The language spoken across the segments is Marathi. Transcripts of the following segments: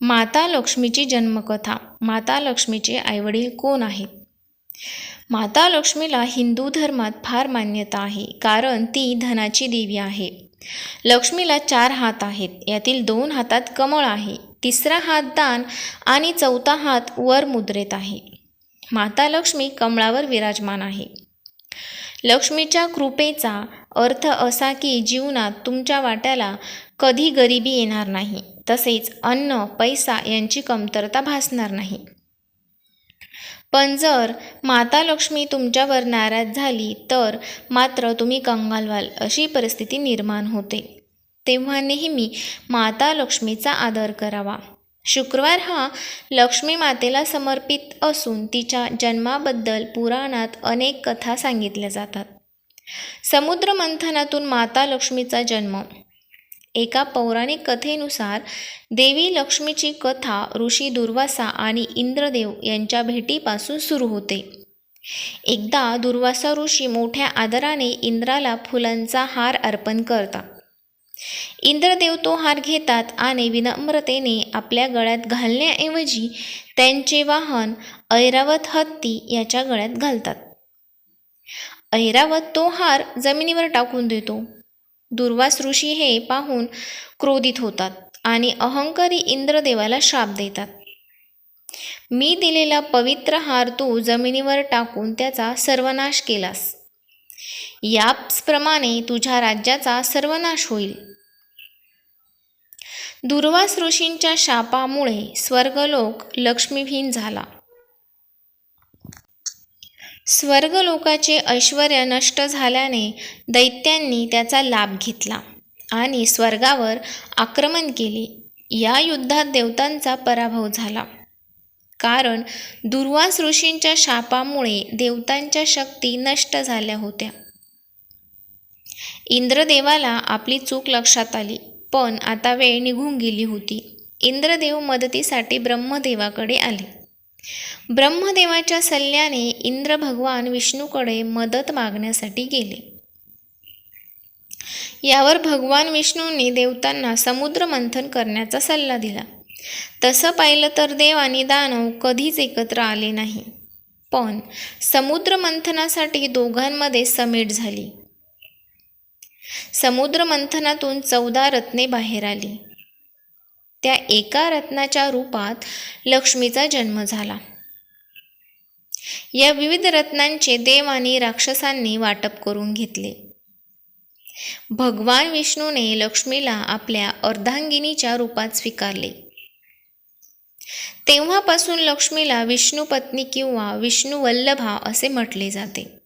माता लक्ष्मीची जन्मकथा. माता लक्ष्मीचे आईवडील कोण आहेत? माता लक्ष्मीला हिंदू धर्मात फार मान्यता आहे कारण ती धनाची देवी आहे. लक्ष्मीला चार हात आहेत यातील दोन हातात कमळ आहे तिसरा हात दान आणि चौथा हात वर मुद्रेत आहे. माता लक्ष्मी कमळावर विराजमान आहे. लक्ष्मीच्या कृपेचा अर्थ असा की जीवनात तुमच्या वाट्याला कधी गरिबी येणार नाही. तसेच अन्न पैसा यांची कमतरता भासणार नाही. पण जर माता लक्ष्मी तुमच्यावर नाराज झाली तर मात्र तुम्ही कंगाल व्हाल अशी परिस्थिती निर्माण होते. तेव्हा नेहमी माता लक्ष्मीचा आदर करावा. शुक्रवार हा लक्ष्मी मातेला समर्पित असून तिच्या जन्माबद्दल पुराणात अनेक कथा सांगितल्या जातात. समुद्र मंथनातून माता लक्ष्मीचा जन्म एका पौराणिक कथेनुसार देवी लक्ष्मीची कथा ऋषी दुर्वासा आणि इंद्रदेव यांच्या भेटीपासून सुरू होते. एकदा दुर्वासा ऋषी मोठ्या आदराने इंद्राला फुलांचा हार अर्पण करतात. इंद्रदेव तो हार घेतात आणि विनम्रतेने आपल्या गळ्यात घालण्याऐवजी त्यांचे वाहन ऐरावत हत्ती याच्या गळ्यात घालतात. ऐरावत तो हार जमिनीवर टाकून देतो. दुर्वास ऋषी हे पाहून क्रोधित होतात आणि अहंकारी इंद्रदेवाला शाप देतात. मी दिलेला पवित्र हार तू जमिनीवर टाकून त्याचा सर्वनाश केलास. याचप्रमाणे तुझ्या राज्याचा सर्वनाश होईल. दुर्वास ऋषींच्या शापामुळे स्वर्गलोक लक्ष्मीहीन झाला. स्वर्गलोकाचे ऐश्वर नष्ट झाल्याने दैत्यांनी त्याचा लाभ घेतला आणि स्वर्गावर आक्रमण केले. या युद्धात देवतांचा पराभव झाला. कारण दुर्वास ऋषींच्या शापामुळे देवतांच्या शक्ती नष्ट झाल्या होत्या. इंद्रदेवाला आपली चूक लक्षात आली पण आता वेळ निघून गेली होती. इंद्रदेव मदतीसाठी ब्रह्मदेवाकडे आले. ब्रह्मदेवाच्या सल्ल्याने इंद्र भगवान विष्णूकडे मदत मागण्यासाठी गेले. यावर भगवान विष्णूंनी देवतांना समुद्र मंथन करण्याचा सल्ला दिला. तसं पाहिलं तर देव आणि दानव कधीच एकत्र आले नाही. पण समुद्र मंथनासाठी दोघांमध्ये समेट झाली. समुद्र मंथनातून चौदा रत्ने बाहेर आली. त्या एका रत्नाच्या रूपात लक्ष्मीचा जन्म झाला. या विविध रत्नांचे देव आणि राक्षसांनी वाटप करून घेतले. भगवान विष्णूने लक्ष्मीला आपल्या अर्धांगिनीच्या रूपात स्वीकारले. तेव्हापासून लक्ष्मीला विष्णुपत्नी किंवा विष्णुवल्लभा असे म्हटले जाते.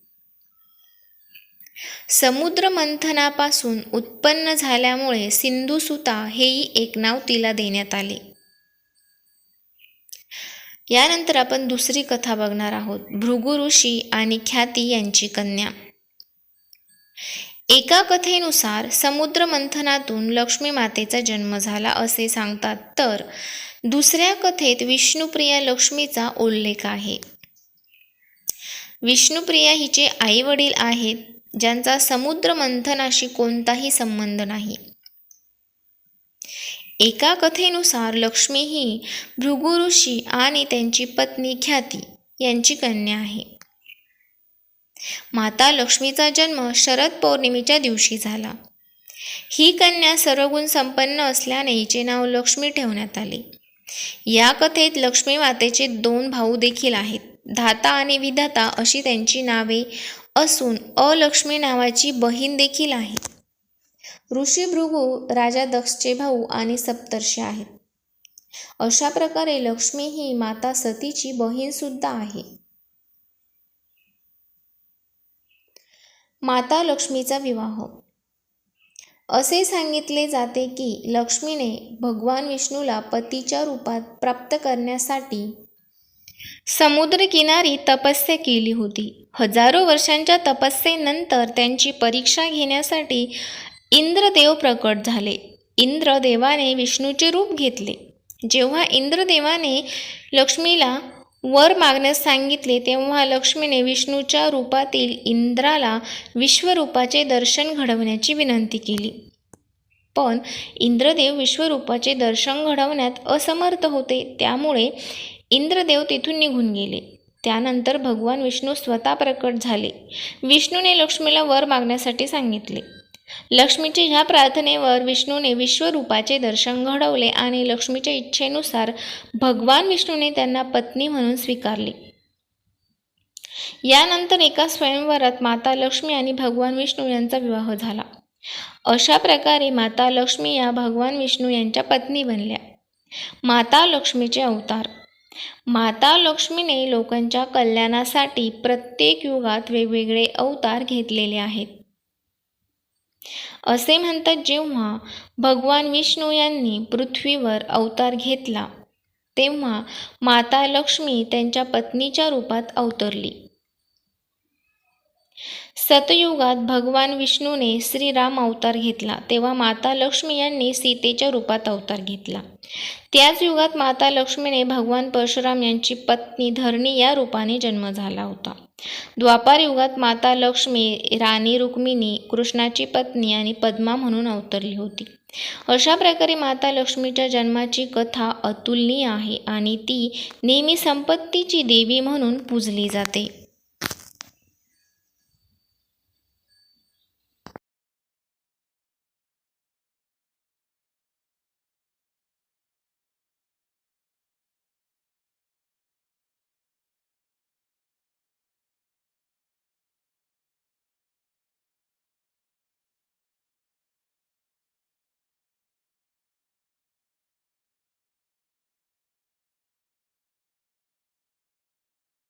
समुद्र मंथनापासून उत्पन्न झाल्यामुळे सिंधुसुता हेही एक नाव तिला देण्यात आले. यानंतर आपण दुसरी कथा बघणार आहोत. भृगु ऋषी आणि ख्याती यांची कन्या. एका कथेनुसार समुद्र मंथनातून लक्ष्मी मातेचा जन्म झाला असे सांगतात. तर दुसऱ्या कथेत विष्णुप्रिया लक्ष्मीचा उल्लेख आहे. विष्णुप्रिया हिचे आई वडील आहेत. ज्यांचा समुद्र मंथनाशी कोणताही संबंध नाही. एका कथेनुसार लक्ष्मी ही भृगु ऋषी आणि त्यांची पत्नी ख्याती यांची कन्या आहे. माता लक्ष्मीचा जन्म शरद पौर्णिमेच्या दिवशी झाला. ही कन्या सर्वगुण संपन्न असल्याने हिचे नाव लक्ष्मी ठेवण्यात आले. या कथेत लक्ष्मी मातेचे दोन भाऊ देखील आहेत धाता आणि विधाता अशी त्यांची नावे असून अलक्ष्मी नावाची बहीण देखील आहे. ऋषी भृगू राजा दक्षचे भाऊ आणि सप्तर्षी आहेत. अशा प्रकारे लक्ष्मी ही माता सतीची बहीण सुद्धा आहे. माता लक्ष्मीचा विवाह. असे सांगितले जाते की लक्ष्मीने भगवान विष्णूला पतीच्या रूपात प्राप्त करण्यासाठी समुद्रकिनारी तपस्या केली होती. हजारो वर्षांच्या तपस्येनंतर त्यांची परीक्षा घेण्यासाठी इंद्रदेव प्रकट झाले. इंद्रदेवाने विष्णूचे रूप घेतले. जेव्हा इंद्रदेवाने लक्ष्मीला वर मागण्यास सांगितले तेव्हा लक्ष्मीने विष्णूच्या रूपातील इंद्राला विश्वरूपाचे दर्शन घडवण्याची विनंती केली. पण इंद्रदेव विश्वरूपाचे दर्शन घडवण्यात असमर्थ होते. त्यामुळे इंद्रदेव तिथून निघून गेले. त्यानंतर भगवान विष्णू स्वतः प्रकट झाले. विष्णूने लक्ष्मीला वर मागण्यासाठी सांगितले. लक्ष्मीच्या ह्या प्रार्थनेवर विष्णूने विश्वरूपाचे दर्शन घडवले आणि लक्ष्मीच्या इच्छेनुसार भगवान विष्णूने त्यांना पत्नी म्हणून स्वीकारले. यानंतर एका स्वयंवरात माता लक्ष्मी आणि भगवान विष्णू यांचा विवाह झाला. अशा प्रकारे माता लक्ष्मी या भगवान विष्णू यांच्या पत्नी बनल्या. माता लक्ष्मीचे अवतार. माता लक्ष्मीने लोकांच्या कल्याणासाठी प्रत्येक युगात वेगवेगळे अवतार घेतलेले आहेत. असे म्हणतात जेव्हा भगवान विष्णू यांनी पृथ्वीवर अवतार घेतला तेव्हा माता लक्ष्मी त्यांच्या पत्नीच्या रूपात अवतरली. सतयुगात भगवान विष्णूने श्रीराम अवतार घेतला तेव्हा माता लक्ष्मी यांनी सीतेच्या रूपात अवतार घेतला. त्याच युगात माता लक्ष्मीने भगवान परशुराम यांची पत्नी धरणी या रूपाने जन्म झाला होता. द्वापार युगात माता लक्ष्मी राणी रुक्मिणी कृष्णाची पत्नी आणि पद्मा म्हणून अवतरली होती. अशा प्रकारे माता लक्ष्मीच्या जन्माची कथा अतुलनीय आहे आणि ती नेहमी संपत्तीची देवी म्हणून पूजली जाते.